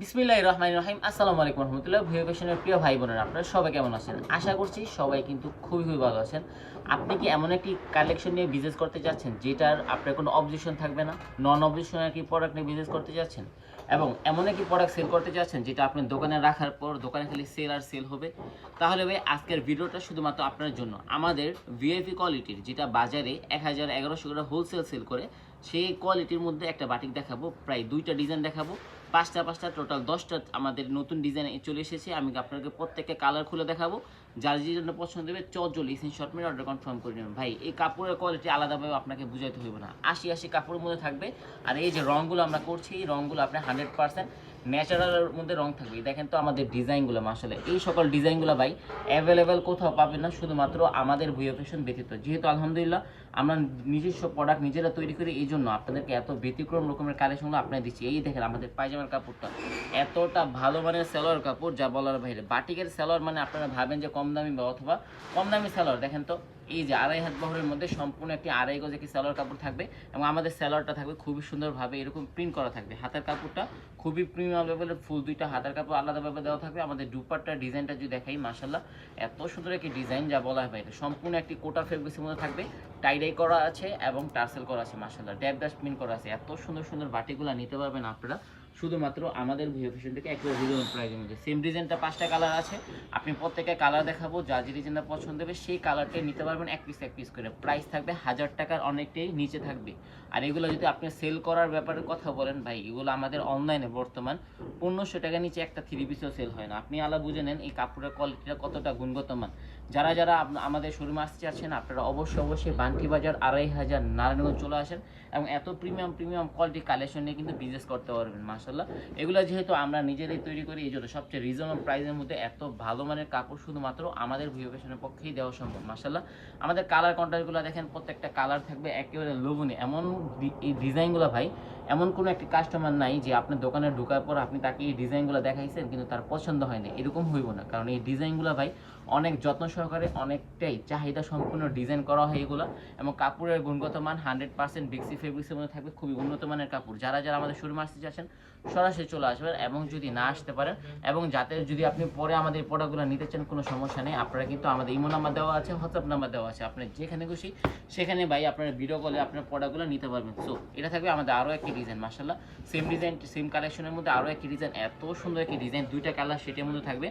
বিসমিল্লাহ রহমান রহিম আসসালামু আলাইকুম রহমতুল্লাহ। ভিও ফ্যাশনের প্রিয় ভাই বোনেরা আপনারা সবাই কেমন আছেন? আশা করছি সবাই কিন্তু খুবই খুবই ভালো আছেন। আপনি কি এমন একটি কালেকশন নিয়ে বিজনেস করতে যাচ্ছেন, যেটার আপনার কোনো অবজেকশন থাকবে না? নন অবজেকশন একটি প্রোডাক্ট নিয়ে বিজনেস করতে যাচ্ছেন? এবং এমন একটি প্রোডাক্ট সেল করতে যাচ্ছেন, যেটা আপনি দোকানে রাখার পর দোকানে খালি সেল আর সেল হবে? তাহলে ভাই, আজকের ভিডিওটা শুধুমাত্র আপনার জন্য। আমাদের ভিআইপি কোয়ালিটির যেটা বাজারে এক হাজার এগারোশো করে হোলসেল সেল করে, সেই কোয়ালিটির মধ্যে একটা বাটিক দেখাবো, প্রায় দুইটা ডিজাইন দেখাবো। পাঁচটা পাঁচটা টোটাল দশটা আমাদের নতুন ডিজাইন চলে এসেছে। আমি আপনাকে প্রত্যেককে কালার খুলে দেখাবো। যার যে জন্য পছন্দ হবে চজল ইসিন শর্ট মেরে অর্ডার কনফার্ম করে নেবেন। ভাই, এই কাপড়ের কোয়ালিটি আলাদাভাবে আপনাকে বুঝাইতে হইব না। আশি আশি কাপড়ের মধ্যে থাকবে। আর এই যে রঙগুলো আমরা করছি, এই রঙগুলো আপনি হান্ড্রেড পার্সেন্ট ন্যাচারালের মধ্যে রং থাকবে। দেখেন তো আমাদের ডিজাইনগুলো মাসালে এই সকল ডিজাইনগুলো ভাই অ্যাভেলেবেল কোথাও পাবেন না, শুধুমাত্র আমাদের ভুইয়া ফ্যাশন ব্যতীত। যেহেতু আলহামদুলিল্লাহ আমরা নিজস্ব প্রোডাক্ট নিজেরা তৈরি করি এই জন্য আপনাদেরকে এত ব্যতিক্রম রকমের কালেকশনগুলো আপনার দিচ্ছি। এই দেখেন আমাদের পায়জামার কাপড়টা। এতটা ভালো মানের সেলোয়ার কাপড়, যা বলার বাইরে। বাটিকের সেলোয়ার মানে আপনারা ভাবেন যে কম দামি বা অথবা কম দামি সেলোয়ার দেখেন তো, এই যে আড়াই হাত বহরের মধ্যে সম্পূর্ণ একটি আড়াই গজ একটি সেলোয়ার কাপড় থাকবে এবং আমাদের সেলোয়ারটা থাকবে খুবই সুন্দরভাবে এরকম প্রিন্ট করা থাকবে। হাতের কাপড়টা খুবই প্রিমিয়াম লেভেলের ফুল দুইটা হাতের কাপড় আলাদাভাবে দেওয়া থাকবে। আমাদের দুপাট্টার ডিজাইনটা যদি দেখাই মাসাল্লাহ এত সুন্দর একটি ডিজাইন, যা বলা হয় সম্পূর্ণ একটি কোটা ফেব্রিক্সের মধ্যে থাকবে টাইডাই করা আছে এবং টার্সেল করা আছে মাসাল্লাহ ড্যাব ডাস্টবিন করা আছে। এত সুন্দর সুন্দর বাটিগুলো নিতে পারবেন আপনারা। শুধুমাত্র আমাদের ভিও ফ্যাশন থেকে একেবারে রিজনেবল প্রাইসের মধ্যে। সেম ডিজাইনটা পাঁচটা কালার আছে। আপনি প্রত্যেকে কালার দেখাবো, যা যে ডিজাইনটা পছন্দ হবে, সেই কালারটাই নিতে পারবেন এক পিস এক পিস করে। প্রাইস থাকবে হাজার টাকার অনেকটাই নিচে থাকবে। আর এগুলো যদি আপনি সেল করার ব্যাপারে কথা বলেন, ভাই, এগুলো আমাদের অনলাইনে বর্তমান পনেরোশো টাকা নিচে একটা থ্রি পিসও সেল হয় না। আপনি আলা বুঝে নেন এই কাপড়ের কোয়ালিটিটা কতটা গুণগত মান যারা যারা আমাদের শোরুমে আসতে চাচ্ছেন, আপনারা অবশ্যই অবশ্যই বান্টি বাজার আড়াই হাজার নারায়ণগঞ্জ চলে আসেন এবং এত প্রিমিয়াম প্রিমিয়াম কোয়ালিটি কালেকশন নিয়ে কিন্তু বিজনেস করতে পারবেন মাসাল্লাহ এগুলো যেহেতু আমরা নিজেরাই তৈরি করি, এই জন্য সবচেয়ে রিজনেবল প্রাইসের মধ্যে এত ভালো মানের কাপড় শুধুমাত্র আমাদের ফ্যাশনের পক্ষেই দেওয়া সম্ভব মাসাল্লাহ আমাদের কালার কন্ট্রাক্টগুলো দেখেন, প্রত্যেকটা কালার থাকবে একেবারে লোভনীয়। এমন এই ডিজাইনগুলো ভাই, এমন কোনো একটি কাস্টমার নাই যে আপনার দোকানে ঢোকার পর আপনি তাকে এই ডিজাইনগুলো দেখাইছেন কিন্তু তার পছন্দ হয়নি এরকম হইব না। কারণ এই ডিজাইনগুলো ভাই, অনেক যত্ন সহকারে অনেকটাই চাহিদা সম্পূর্ণ ডিজাইন করা হয় এগুলো এবং কাপড়ের গুণগত মান হান্ড্রেড পার্সেন্ট বিক্সি ফেব্রিক্সের মধ্যে থাকবে, খুবই উন্নত মানের কাপড়। যারা যারা আমাদের শোরুমে আসতে চাচ্ছেন সরাসরি চলে আসবেন এবং যদি না আসতে পারেন এবং যাতে যদি আপনি পরে আমাদের প্রোডাক্টগুলো নিতে চান, কোনো সমস্যা নেই। আপনারা কিন্তু আমাদের ইমো নাম্বার দেওয়া আছে হোয়াটসঅ্যাপ নাম্বার দেওয়া আছে। আপনার যেখানে খুশি সেখানে ভাই আপনার ভিডিও কলে আপনার প্রোডাক্টগুলো নিতে পারবেন। সো এটা থাকবে আমাদের আরও একটি ডিজাইন মার্শাল্লাহ সেম ডিজাইন সেম কালেকশনের মধ্যে আরও একটি ডিজাইন এত সুন্দর একটি ডিজাইন দুইটা কালার সেটির মধ্যে থাকবে।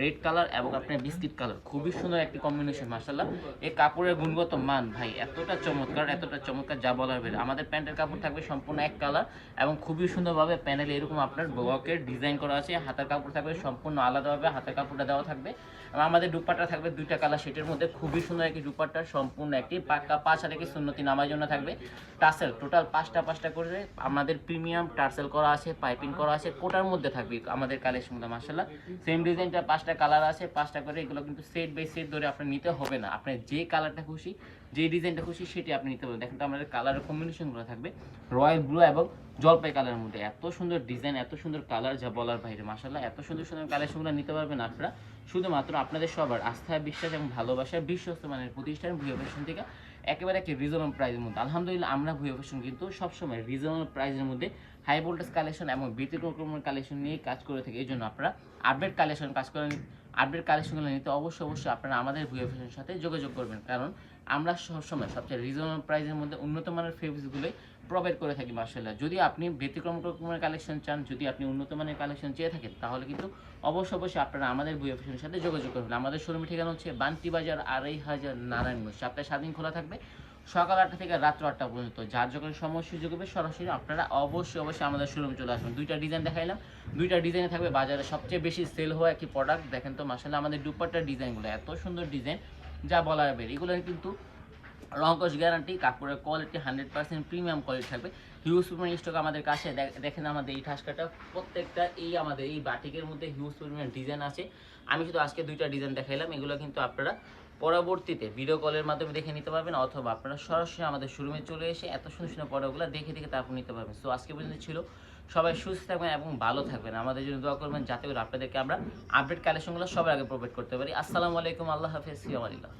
রেড কালার এবং আপনার বিস্কিট কালার খুবই সুন্দর একটি কম্বিনেশন মাসাল্লাহ এই কাপড়ের গুণগত মান, ভাই, এতটা চমৎকার এতটা চমৎকার যা বলার বের আমাদের প্যান্টের কাপড় থাকবে সম্পূর্ণ এক কালার এবং খুবই সুন্দরভাবে প্যানেল এরকম আপনার ব্লকের ডিজাইন করা আছে। হাতের কাপড় থাকবে সম্পূর্ণ আলাদাভাবে, হাতের কাপড়টা দেওয়া থাকবে। এবং আমাদের দুপাট্টা থাকবে দুইটা কালার সেটের মধ্যে। খুবই সুন্দর একটি দুপাট্টা, সম্পূর্ণ একটি পাক্কা পাঁচ একটি সুন্নতি নামার জন্য থাকবে। টার্সেল টোটাল পাঁচটা পাঁচটা করে আমাদের প্রিমিয়াম টার্সেল করা আছে পাইপিং করা আছে, কোটার মধ্যে থাকবে আমাদের কালেকশনগুলো মাসাল্লাহ সেম ডিজাইনটা পাঁচটা কালার আছে, পাঁচটা করে, এগুলো কিন্তু সেট বাই সেট ধরে আপনার নিতে হবে না। আপনার যে কালারটা খুশি, যে ডিজাইনটা খুশি, সেটি আপনি নিতে পারবেন। দেখেন তো আমাদের কালারের কম্বিনেশনগুলো থাকবে। রয়্যাল ব্লু এবং জলপাই কালারের মধ্যে। এত সুন্দর ডিজাইন এত সুন্দর কালার যা বলার বাইরে মাসাল্লাহ এত সুন্দর সুন্দর কালেকশনগুলো নিতে পারবেন আপনারা। শুধুমাত্র আপনাদের সবার আস্থা, বিশ্বাস এবং ভালোবাসার বিশ্বস্ত মানের প্রতিষ্ঠান ভুয়া ফ্যাশন থেকে একেবারে একটা রিজনেবল প্রাইসের মধ্যে। আলহামদুলিল্লাহ, আমরা ভুয়া ফ্যাশন কিন্তু সবসময় রিজনেবল প্রাইজের মধ্যে হাই ভোল্টেজ কালেকশন এবং ব্যতিক্রমের কালেকশন নিয়ে কাজ করে থাকি। এই জন্য আপনারা আপডেট কালেকশন কাজ করেন আপডেট কালেকশনগুলো নিতে অবশ্যই অবশ্যই আপনারা আমাদের ভুয়া ফ্যাশনের সাথে যোগাযোগ করবেন। কারণ আমরা সবসময়, সবচেয়ে রিজনেবল প্রাইসের মধ্যে উন্নত মানের ফেব্রিক্সগুলোই প্রোভাইড করে থাকি মার্শাল্লাহ যদি আপনি ব্যতিক্রম রকমের কালেকশন চান, যদি আপনি উন্নত মানের কালেকশন চেয়ে থাকেন, তাহলে কিন্তু অবশ্যই অবশ্যই আপনারা আমাদের বই অফিসের সাথে যোগাযোগ করবেন। আমাদের শোরুমের ঠিকানা হচ্ছে বান্টি বাজার আড়াই হাজার নারায়ণগঞ্জ। সপ্তাহে সাত দিন খোলা থাকবে। সকাল আটটা থেকে রাত্র আটটা পর্যন্ত। যার যখন সময় সুযোগ হবে, সরাসরি আপনারা অবশ্যই অবশ্যই আমাদের শোরুমে চলে আসবেন দুইটা ডিজাইন দেখাইলাম। দুইটা ডিজাইনে থাকবে বাজারে সবচেয়ে বেশি সেল হওয়া একটি প্রোডাক্ট দেখেন তো মাসাল্লাহ আমাদের দুপাট্টার ডিজাইনগুলো এত সুন্দর ডিজাইন যা বলা বের। এগুলো কিন্তু রঙ্কশ গ্যারান্টি, কাপড়ের quality hundred percent premium quality থাকবে। হিউজ পরিমাণ স্টক আমাদের কাছে দেখেন আমাদের এই ঠাসকাটা, প্রত্যেকটা এই আমাদের এই বাটিকের মধ্যে হিউজ পরিমাণ ডিজাইন আছে। আমি শুধু আজকে দুইটা ডিজাইন দেখাইলাম, এগুলো কিন্তু আপনারা পরবর্তীতে ভিডিও কলের মাধ্যমে দেখে নিতে পারবেন, অথবা আপনারা সরাসরি আমাদের শোরুমে চলে এসে এত সুন্দর সুন্দর পড়াগুলো দেখে দেখে তারপর নিতে পারবেন। সো আজকে পর্যন্ত ছিল। সবাই সুস্থ থাকবেন এবং ভালো থাকবেন। আমাদের জন্য দোয়া করবেন যাতে করে আপনাদেরকে আমরা আপডেট কালেকশনগুলো সবার আগে প্রোভাইড করতে পারি। আসসালামু আলাইকুম, আল্লাহ হাফেজ আলিল্লাহ।